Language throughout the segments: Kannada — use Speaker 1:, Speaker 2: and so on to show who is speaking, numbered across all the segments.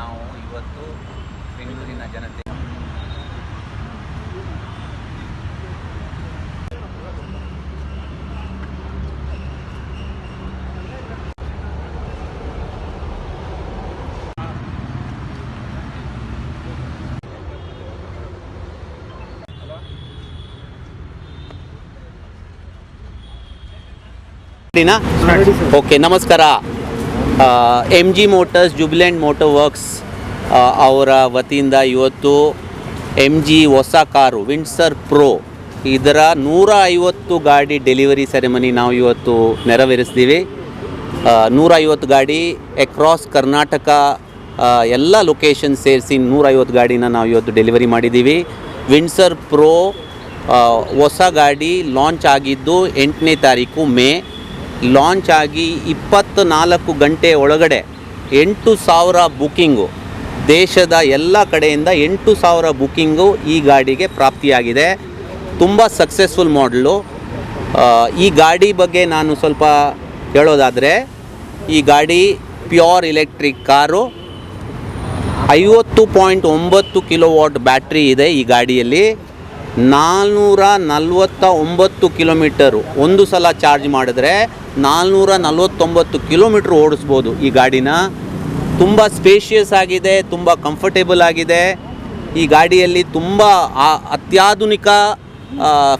Speaker 1: ನಾವು ಇವತ್ತು ಬೆಂಗಳೂರಿನ ಜನತೆ. ಓಕೆ ನಮಸ್ಕಾರ. M G Motors Jubilant Motor Works ಅವರ ವತಿಯಿಂದ ಇವತ್ತು ಎಂ ಜಿ ಹೊಸ ಕಾರು ವಿಂಡ್ಸರ್ ಪ್ರೋ ಇದರ ನೂರ ಐವತ್ತು ಗಾಡಿ ಡೆಲಿವರಿ ಸೆರೆಮನಿ ನಾವು ಇವತ್ತು ನೆರವೇರಿಸ್ತೀವಿ. ಆ, ನೂರ ಐವತ್ತು ಗಾಡಿ ಅಕ್ರಾಸ್ ಕರ್ನಾಟಕ ಆ, ಎಲ್ಲ ಲೊಕೇಶನ್ ಸೇರಿಸಿ ನೂರೈವತ್ತು ಗಾಡಿನ ನಾವು ಇವತ್ತು ಡೆಲಿವರಿ ಮಾಡಿದ್ದೀವಿ. ವಿಂಡ್ಸರ್ ಪ್ರೋ ಹೊಸ ಗಾಡಿ ಲಾಂಚ್ ಆಗಿದ್ದು ಎಂಟನೇ ತಾರೀಕು ಮೇ. ಲಾಂಚ್ ಆಗಿ ಇಪ್ಪತ್ತ್ನಾಲ್ಕು ಗಂಟೆ ಒಳಗಡೆ ಎಂಟು ಸಾವಿರ ಬುಕ್ಕಿಂಗು ದೇಶದ ಎಲ್ಲ ಕಡೆಯಿಂದ ಎಂಟು ಸಾವಿರ ಬುಕ್ಕಿಂಗು ಈ ಗಾಡಿಗೆ ಪ್ರಾಪ್ತಿಯಾಗಿದೆ. ತುಂಬ ಸಕ್ಸಸ್ಫುಲ್ ಮಾಡಲು ಈ ಗಾಡಿ ಬಗ್ಗೆ ನಾನು ಸ್ವಲ್ಪ ಹೇಳೋದಾದರೆ, ಈ ಗಾಡಿ ಪ್ಯೂರ್ ಎಲೆಕ್ಟ್ರಿಕ್ ಕಾರು. ಐವತ್ತು ಪಾಯಿಂಟ್ ಒಂಬತ್ತು ಕಿಲೋ ವಾಟ್ ಬ್ಯಾಟ್ರಿ ಇದೆ ಈ ಗಾಡಿಯಲ್ಲಿ. ನಾಲ್ನೂರ ನಲ್ವತ್ತ ಒಂಬತ್ತು ಕಿಲೋಮೀಟರು ಒಂದು ಸಲ ಚಾರ್ಜ್ ಮಾಡಿದ್ರೆ ನಾಲ್ನೂರ ನಲ್ವತ್ತೊಂಬತ್ತು ಕಿಲೋಮೀಟ್ರ್ ಓಡಿಸ್ಬೋದು ಈ ಗಾಡಿನ. ತುಂಬ ಸ್ಪೇಷಿಯಸ್ ಆಗಿದೆ, ತುಂಬ ಕಂಫರ್ಟೇಬಲ್ ಆಗಿದೆ. ಈ ಗಾಡಿಯಲ್ಲಿ ತುಂಬ ಅತ್ಯಾಧುನಿಕ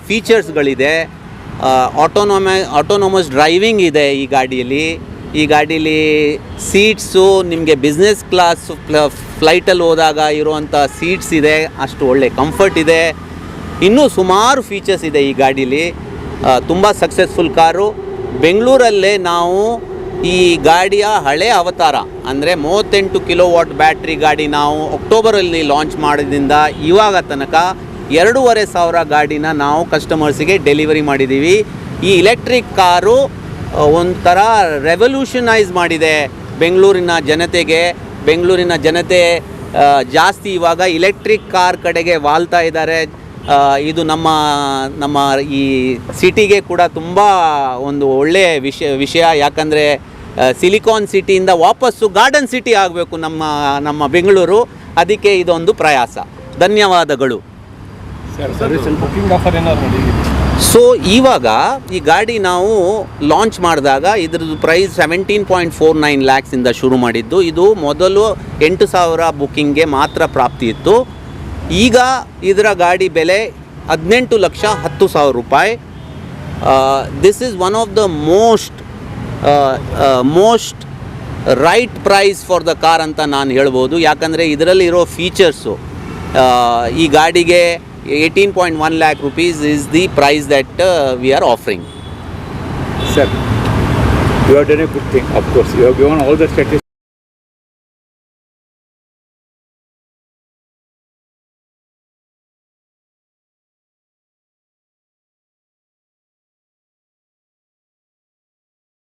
Speaker 1: ಫೀಚರ್ಸ್ಗಳಿದೆ ಆಟೋನೋಮ ಆಟೋನೋಮಸ್ ಡ್ರೈವಿಂಗ್ ಇದೆ ಈ ಗಾಡಿಯಲ್ಲಿ. ಈ ಗಾಡೀಲಿ ಸೀಟ್ಸು ನಿಮಗೆ ಬಿಸ್ನೆಸ್ ಕ್ಲಾಸ್ ಫ್ಲೈಟಲ್ಲಿ ಹೋದಾಗ ಇರುವಂಥ ಸೀಟ್ಸ್ ಇದೆ, ಅಷ್ಟು ಒಳ್ಳೆ ಕಂಫರ್ಟ್ ಇದೆ. ಇನ್ನೂ ಸುಮಾರು ಫೀಚರ್ಸ್ ಇದೆ ಈ ಗಾಡೀಲಿ. ತುಂಬ ಸಕ್ಸಸ್ಫುಲ್ ಕಾರು. ಬೆಂಗಳೂರಲ್ಲೇ ನಾವು ಈ ಗಾಡಿಯ ಹಳೆ ಅವತಾರ, ಅಂದರೆ ಮೂವತ್ತೆಂಟು ಕಿಲೋ ವಾಟ್ ಬ್ಯಾಟ್ರಿ ಗಾಡಿ ನಾವು ಅಕ್ಟೋಬರಲ್ಲಿ ಲಾಂಚ್ ಮಾಡಿದ್ರಿಂದ ಇವಾಗ ತನಕ ಎರಡೂವರೆ ಸಾವಿರ ಗಾಡಿನ ನಾವು ಕಸ್ಟಮರ್ಸಿಗೆ ಡೆಲಿವರಿ ಮಾಡಿದ್ದೀವಿ ಈ ಇಲೆಕ್ಟ್ರಿಕ್ ಕಾರು ಒಂಥರ ರೆವಲ್ಯೂಷನೈಸ್ ಮಾಡಿದೆ ಬೆಂಗಳೂರಿನ ಜನತೆಗೆ. ಬೆಂಗಳೂರಿನ ಜನತೆ ಜಾಸ್ತಿ ಇವಾಗ ಇಲೆಕ್ಟ್ರಿಕ್ ಕಾರ್ ಕಡೆಗೆ ವಾಲ್ತಾ ಇದ್ದಾರೆ. ಇದು ನಮ್ಮ ನಮ್ಮ ಈ ಸಿಟಿಗೆ ಕೂಡ ತುಂಬ ಒಂದು ಒಳ್ಳೆಯ ವಿಷಯ ವಿಷಯ. ಯಾಕಂದರೆ ಸಿಲಿಕಾನ್ ಸಿಟಿಯಿಂದ ವಾಪಸ್ಸು ಗಾರ್ಡನ್ ಸಿಟಿ ಆಗಬೇಕು ನಮ್ಮ ನಮ್ಮ ಬೆಂಗಳೂರು. ಅದಕ್ಕೆ ಇದೊಂದು ಪ್ರಯಾಸ. ಧನ್ಯವಾದಗಳು. ಸೊ ಇವಾಗ ಈ ಗಾಡಿ ನಾವು ಲಾಂಚ್ ಮಾಡಿದಾಗ ಇದ್ರದ್ದು price seventeen point four nine ಲ್ಯಾಕ್ಸಿಂದ ಶುರು ಮಾಡಿದ್ದು. ಇದು ಮೊದಲು ಎಂಟು ಸಾವಿರ ಬುಕ್ಕಿಂಗ್ಗೆ ಮಾತ್ರ ಪ್ರಾಪ್ತಿ ಇತ್ತು. ಈಗ ಇದರ ಗಾಡಿ ಬೆಲೆ ಹದಿನೆಂಟು ಲಕ್ಷ ಹತ್ತು ಸಾವಿರ ರೂಪಾಯಿ this is one of the most most right price for the car ಅಂತ ನಾನು ಹೇಳ್ಬೋದು ಯಾಕಂದರೆ ಇದರಲ್ಲಿರೋ ಫೀಚರ್ಸು ಈ ಗಾಡಿಗೆ eighteen point one lakh rupees is the price that we are offering
Speaker 2: sir you are done a good thing course. You have given all the statistics.